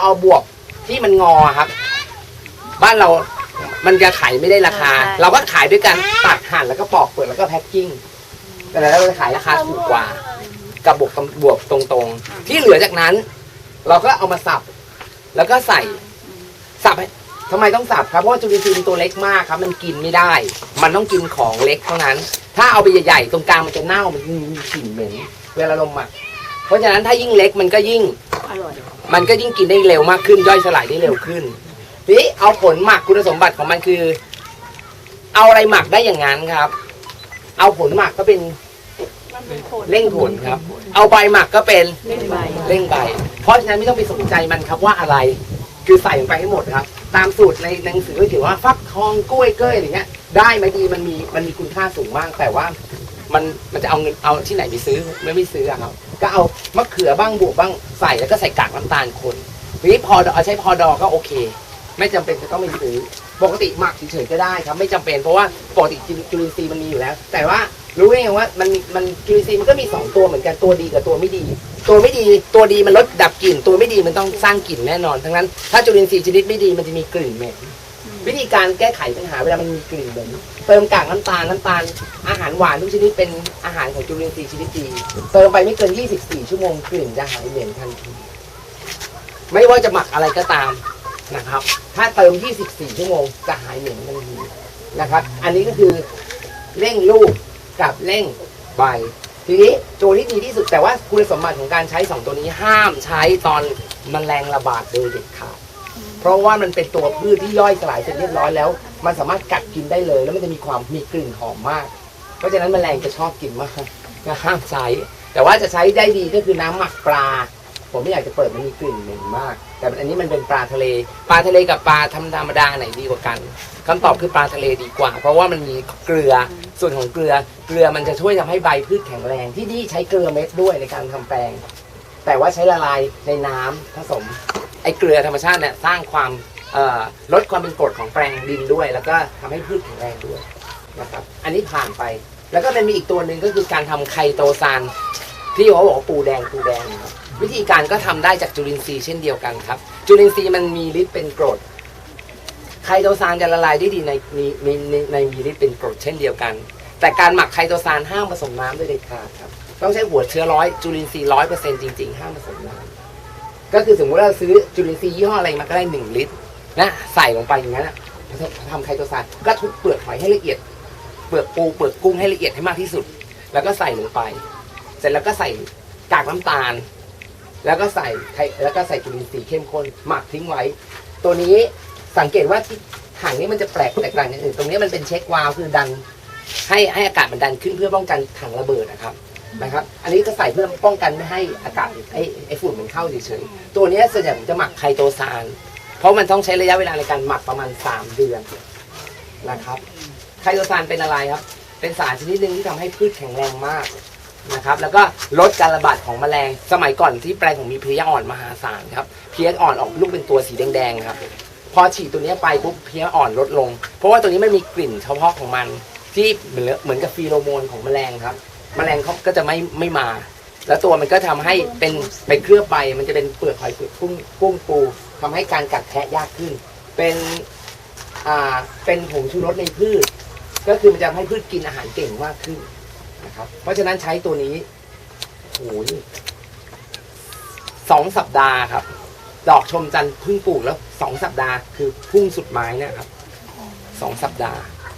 เอาบวบที่มันงอครับ บ้านเรา มันจะขายไม่ได้ราคา ใช่ เราก็ขายด้วยกันตัดหั่นแล้วก็ปอกเปลือกแล้วก็แพ็คกิ้งแต่แล้วเราจะขายราคาถูกกว่า กับบวบบวบตรงๆ ที่เหลือจากนั้น เราก็เอามาสับ แล้วก็ใส่ สับให้ทำไมต้องสับครับ เพราะว่าจุลินทรีย์มันตัวเล็กมากครับ มันกินไม่ได้ มันต้องกินของเล็กเท่านั้น ถ้าเอาไปใหญ่ๆ ตรงกลางมันจะเน่า มันมีกลิ่นเหม็น เวลาลมหมัก เพราะฉะนั้นถ้ายิ่งเล็กมันก็ยิ่ง อร่อย มันก็ยิ่งกินได้เร็วมากขึ้นย่อยสลายได้เร็วขึ้นทีนี้เอาผลหมักคุณสมบัติของมันคือ เอาอะไรหมักได้อย่างนั้นครับ เอาผลหมักก็เป็นเร่งผลครับ เอาใบหมักก็เป็นเล่นใบเร่งใบ เพราะฉะนั้นไม่ต้องไปสนใจมันครับว่าอะไร คือใส่ลงไปให้หมดครับ ตามสูตรในหนังสือก็เขียนว่าฟักทองกล้วยเก้ยอะไรเงี้ย ได้ไหมดีมันมีมันมีคุณค่าสูงมากแต่ว่า มันมันจะเอาเงินเอาที่ไหนไปซื้อไม่ไม่ซื้ออะครับ ก็เอามะเขือบ้างบวบบ้างใส่แล้วก็ใส่กากน้ำตาลคนทีนี้พอดอเอาใช้พอดอก็โอเค ไม่จำเป็นจะต้องไปซื้อปกติหมักเฉยๆก็ได้ครับ ไม่จำเป็นเพราะว่าปกติจุลินทรีย์มันมีอยู่แล้ว แต่ว่ารู้ได้ไงว่ามันมันจุลินทรีย์มันก็มีสองตัวเหมือนกันตัวดีกับตัวไม่ดี ตัวไม่ดีตัวดีมันลดดับกลิ่น ตัวไม่ดีมันต้องสร้างกลิ่นแน่นอนทั้งนั้นถ้าจุลินทรีย์ชนิดไม่ดีมันจะมีกลิ่นเหม็น วิธีการแก้ไขปัญหาเวลามันมีกลิ่นเหม็นเติมกากน้ำตาลน้ำตาล อาหารหวานทุกชนิดเป็นอาหารของจุลินทรีย์ชนิดดีเติมไปไม่เกิน 24 ชั่วโมงกลิ่นจะหายเหม็นทันทีไม่ว่าจะหมักอะไรก็ตามนะครับ ถ้าเติม 24 ชั่วโมงจะหายเหม็นทันทีนะครับ อันนี้ก็คือเร่งลูกกับเร่งใบทีนี้ตัวที่ดีที่สุดแต่ว่าคุณสมบัติของการใช้สองตัวนี้ห้ามใช้ตอนมแมลงระบาดโดยเด็ดขาด เพราะว่ามันเป็นตัวพืชที่ย่อยสลายเสร็จเรียบร้อยแล้ว มันสามารถกัดกินได้เลย แล้วมันจะมีความมีกลิ่นหอมมาก เพราะฉะนั้นแมลงจะชอบกินมากก็ห้ามใช้ แต่ว่าจะใช้ได้ดีก็คือน้ำหมักปลา ผมไม่อยากจะเปิดมันมีกลิ่นเหม็นมาก แต่อันนี้มันเป็นปลาทะเล ปลาทะเลกับปลาธรรมธรรมดาไหนดีกว่ากันคำตอบคือปลาทะเลดีกว่า เพราะว่ามันมีเกลือส่วนของเกลือ เกลือมันจะช่วยทำให้ใบพืชแข็งแรงที่นี่ใช้เกลือเม็ดด้วยในการทำแปลง แต่ว่าใช้ละลายในน้ำผสม ไอ้เกลือธรรมชาติเนี่ยสร้างความลดความเป็นกรดของแปลงดินด้วย แล้วก็ทำให้พืชแข็งแรงด้วยนะครับอันนี้ผ่านไป แล้วก็มันมีอีกตัวหนึ่งก็คือการทำไคโตซานที่เขาบอกว่าปูแดงปูแดงครับวิธีการก็ทำได้จากจุลินทรีย์เช่นเดียวกันครับ จุลินทรีย์มันมีฤทธิ์เป็นกรดไคโตซานจะละลายได้ดีในในในในในมีฤทธิ์เป็นกรดเช่นเดียวกัน แต่การหมักไคโตซานห้ามผสมน้ำด้วยเด็ดขาดครับต้องใช้หัวเชื้อร้อยจุลินทรีย์ร้อยเปอร์เซ็นต์จริงๆห้ามผสมน้ำ ก็คือสมมติเราซื้อจุลินทรีย์ยี่ห้ออะไรมาก็ได้หนึ่งลิตรนะใส่ลงไปอย่างนั้นอะทำไคโตซานก็ทุบเปลือกหอยให้ละเอียด เปลือกปูเปลือกกุ้งให้ละเอียดให้มากที่สุด แล้วก็ใส่ลงไป เสร็จแล้วก็ใส่กากน้ำตาล แล้วก็ใส่ไข่แล้วก็ใส่จุลินทรีย์เข้มข้นหมักทิ้งไว้ ตัวนี้สังเกตว่าถังนี้มันจะแปลกแตกต่างจากอื่นตรงนี้มันเป็นเช็ควาล์วคือดัน ให้ให้อากาศมันดันขึ้นเพื่อป้องกันถังระเบิดนะครับ นะครับ อันนี้ก็ใส่เพื่อป้องกันไม่ให้อากาศไอ้ไอ้ฝุ่นมันเข้าเฉยๆ ตัวนี้ส่วนใหญ่ผมจะหมักไคโตซาน เพราะมันต้องใช้ระยะเวลาในการหมักประมาณ 3 เดือนนะครับ ไคโตซานเป็นอะไรครับ เป็นสารชนิดหนึ่งที่ทำให้พืชแข็งแรงมากนะครับ แล้วก็ลดการระบาดของแมลง สมัยก่อนที่แปลงผมมีเพลี้ยอ่อนมหาศาลครับ เพลี้ยอ่อนออกลูกเป็นตัวสีแดงๆครับ พอฉีดตัวเนี้ยไปปุ๊บเพลี้ยอ่อนลดลง เพราะว่าตัวนี้มันมีกลิ่นเฉพาะของมันที่เหมือนเหมือนกับฟีโรโมนของแมลงครับ แมลงเขาก็จะไม่ไม่มา แล้วตัวมันก็ทำให้เป็นไปเคลือบใบ มันจะเป็นเปลือกหอยเปลือกกุ้งกุ้งปูทำให้การกัดแทะยากขึ้น เป็นอ่าเป็นผงชูรสในพืช ก็คือมันจะทำให้พืชกินอาหารเก่งมากขึ้นนะครับ เพราะฉะนั้นใช้ตัวนี้โอ้ยสองสัปดาห์ครับ ดอกชมจันทร์เพิ่งปลูกแล้วสองสัปดาห์คือพุ่งสุดไม้นะครับสองสัปดาห์